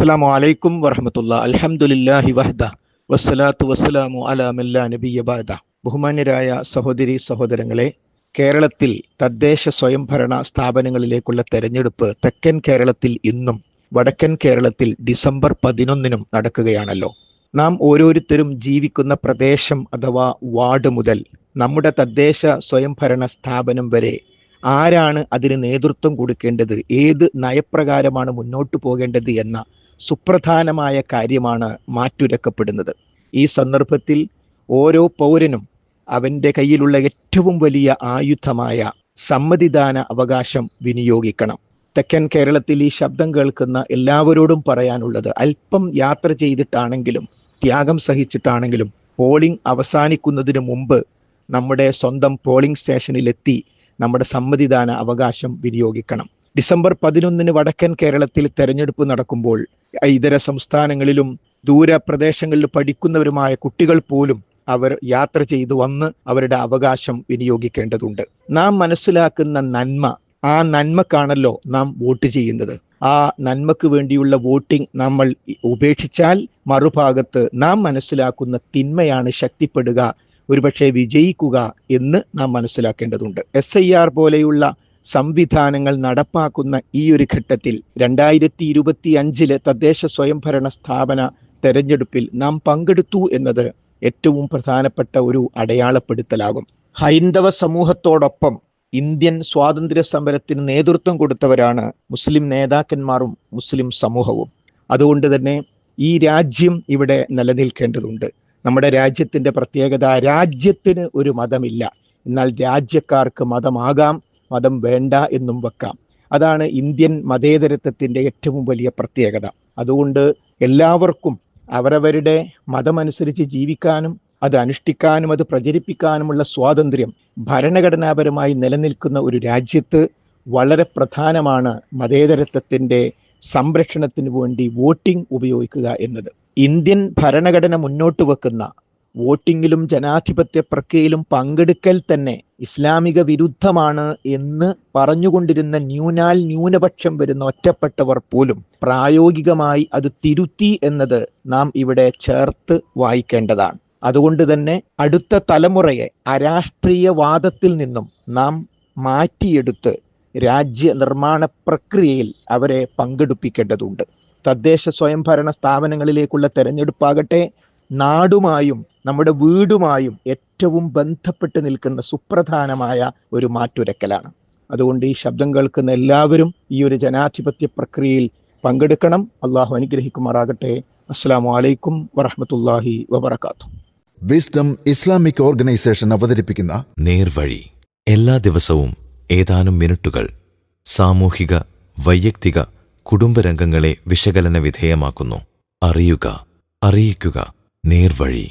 അസ്സലാമു അലൈക്കും വറഹമത്തുള്ള. അൽഹംദുലില്ലാഹി വഹദ. വസ്സലാത്തു വസ്സലാമു അലാ മില്ലാ നബിയ ബാദ ബഹുമാന്യരായ സഹോദരി സഹോദരങ്ങളെ കേരളത്തിൽ തദ്ദേശ സ്വയംഭരണ സ്ഥാപനങ്ങളിലേക്കുള്ള തെരഞ്ഞെടുപ്പ് തെക്കൻ കേരളത്തിൽ ഇന്നും വടക്കൻ കേരളത്തിൽ ഡിസംബർ പതിനൊന്നിനും നടക്കുകയാണല്ലോ. നാം ഓരോരുത്തരും ജീവിക്കുന്ന പ്രദേശം അഥവാ വാർഡ് മുതൽ നമ്മുടെ തദ്ദേശ സ്വയംഭരണ സ്ഥാപനം വരെ ആരാണ് അതിന് നേതൃത്വം കൊടുക്കേണ്ടത്? ഏത് നയപ്രകാരമാണ് മുന്നോട്ട് പോകേണ്ടത് എന്ന സുപ്രധാനമായ കാര്യമാണ് മാറ്റുരക്കപ്പെടുന്നത്. ഈ സന്ദർഭത്തിൽ ഓരോ പൗരനും അവന്റെ കയ്യിലുള്ള ഏറ്റവും വലിയ ആയുധമായ സമ്മതിദാന അവകാശം വിനിയോഗിക്കണം. തെക്കൻ കേരളത്തിൽ ഈ ശബ്ദം കേൾക്കുന്ന എല്ലാവരോടും പറയാനുള്ളത് അല്പം യാത്ര ചെയ്തിട്ടാണെങ്കിലും ത്യാഗം സഹിച്ചിട്ടാണെങ്കിലും പോളിംഗ് അവസാനിക്കുന്നതിന് മുമ്പ് നമ്മുടെ സ്വന്തം പോളിംഗ് സ്റ്റേഷനിലെത്തി നമ്മുടെ സമ്മതിദാന അവകാശം വിനിയോഗിക്കണം. ഡിസംബർ പതിനൊന്നിന് വടക്കൻ കേരളത്തിൽ തെരഞ്ഞെടുപ്പ് നടക്കുമ്പോൾ ഇതര സംസ്ഥാനങ്ങളിലും ദൂരപ്രദേശങ്ങളിൽ പഠിക്കുന്നവരുമായ കുട്ടികൾ പോലും അവർ യാത്ര ചെയ്തു വന്ന് അവരുടെ അവകാശം വിനിയോഗിക്കേണ്ടതുണ്ട്. നാം മനസ്സിലാക്കുന്ന നന്മ ആ നന്മക്കാണല്ലോ നാം വോട്ട് ചെയ്യുന്നത്. ആ നന്മക്ക് വേണ്ടിയുള്ള വോട്ടിംഗ് നമ്മൾ ഉപേക്ഷിച്ചാൽ മറുഭാഗത്ത് നാം മനസ്സിലാക്കുന്ന തിന്മയാണ് ശക്തിപ്പെടുക ഒരുപക്ഷെ വിജയിക്കുക എന്ന് നാം മനസ്സിലാക്കേണ്ടതുണ്ട്. എസ് ഐ ആർ പോലെയുള്ള സംവിധാനങ്ങൾ നടപ്പാക്കുന്ന ഈ ഒരു ഘട്ടത്തിൽ രണ്ടായിരത്തി ഇരുപത്തി അഞ്ചിലെ തദ്ദേശ സ്വയംഭരണ സ്ഥാപന തെരഞ്ഞെടുപ്പിൽ നാം പങ്കെടുത്തു എന്നത് ഏറ്റവും പ്രധാനപ്പെട്ട ഒരു അടയാളപ്പെടുത്തലാകും. ഹൈന്ദവ സമൂഹത്തോടൊപ്പം ഇന്ത്യൻ സ്വാതന്ത്ര്യ സമരത്തിന് നേതൃത്വം കൊടുത്തവരാണ് മുസ്ലിം നേതാക്കന്മാരും മുസ്ലിം സമൂഹവും. അതുകൊണ്ട് തന്നെ ഈ രാജ്യം ഇവിടെ നിലനിൽക്കേണ്ടതുണ്ട്. നമ്മുടെ രാജ്യത്തിന്റെ പ്രത്യേകത രാജ്യത്തിന് ഒരു മതമില്ല. എന്നാൽ രാജ്യക്കാർക്ക് മതമാകാം. മതം വേണ്ട എന്നും വെക്കാം. അതാണ് ഇന്ത്യൻ മതേതരത്വത്തിന്റെ ഏറ്റവും വലിയ പ്രത്യേകത. അതുകൊണ്ട് എല്ലാവർക്കും അവരവരുടെ മതമനുസരിച്ച് ജീവിക്കാനും അത് അനുഷ്ഠിക്കാനും അത് പ്രചരിപ്പിക്കാനുമുള്ള സ്വാതന്ത്ര്യം ഭരണഘടനാപരമായി നിലനിൽക്കുന്ന ഒരു രാജ്യത്ത് വളരെ പ്രധാനമാണ് മതേതരത്വത്തിന്റെ സംരക്ഷണത്തിന് വേണ്ടി വോട്ടിംഗ് ഉപയോഗിക്കുക എന്നത്. ഇന്ത്യൻ ഭരണഘടന മുന്നോട്ട് വെക്കുന്ന വോട്ടിങ്ങിലും ജനാധിപത്യ പ്രക്രിയയിലും പങ്കെടുക്കൽ തന്നെ ഇസ്ലാമിക വിരുദ്ധമാണ് എന്ന് പറഞ്ഞുകൊണ്ടിരുന്ന ന്യൂനാൽ ന്യൂനപക്ഷം വരുന്ന ഒറ്റപ്പെട്ടവർ പോലും പ്രായോഗികമായി അത് തിരുത്തി എന്നത് നാം ഇവിടെ ചേർത്ത് വായിക്കേണ്ടതാണ്. അതുകൊണ്ട് തന്നെ അടുത്ത തലമുറയെ അരാഷ്ട്രീയവാദത്തിൽ നിന്നും നാം മാറ്റിയെടുത്ത് രാജ്യ നിർമ്മാണ പ്രക്രിയയിൽ അവരെ പങ്കെടുപ്പിക്കേണ്ടതുണ്ട്. തദ്ദേശ സ്വയംഭരണ സ്ഥാപനങ്ങളിലേക്കുള്ള തെരഞ്ഞെടുപ്പാകട്ടെ നാടുമായും നമ്മുടെ വീടുമായും ഏറ്റവും ബന്ധപ്പെട്ട് നിൽക്കുന്ന സുപ്രധാനമായ ഒരു മാറ്റുരക്കലാണ്. അതുകൊണ്ട് ഈ ശബ്ദം കേൾക്കുന്ന എല്ലാവരും ഈ ഒരു ജനാധിപത്യ പ്രക്രിയയിൽ പങ്കെടുക്കണം. അള്ളാഹു അനുഗ്രഹിക്കുമാറാകട്ടെ. അസ്സാം വലൈക്കും വറഹമത്തല്ലാഹി വബർക്കാത്തു വിസ്ഡം ഇസ്ലാമിക് ഓർഗനൈസേഷൻ അവതരിപ്പിക്കുന്ന നേർവഴി. എല്ലാ ദിവസവും ഏതാനും മിനിറ്റുകൾ സാമൂഹിക വൈയക്തിക കുടുംബരംഗങ്ങളെ വിശകലന വിധേയമാക്കുന്നു. അറിയുക അറിയിക്കുക. നേർവഴി.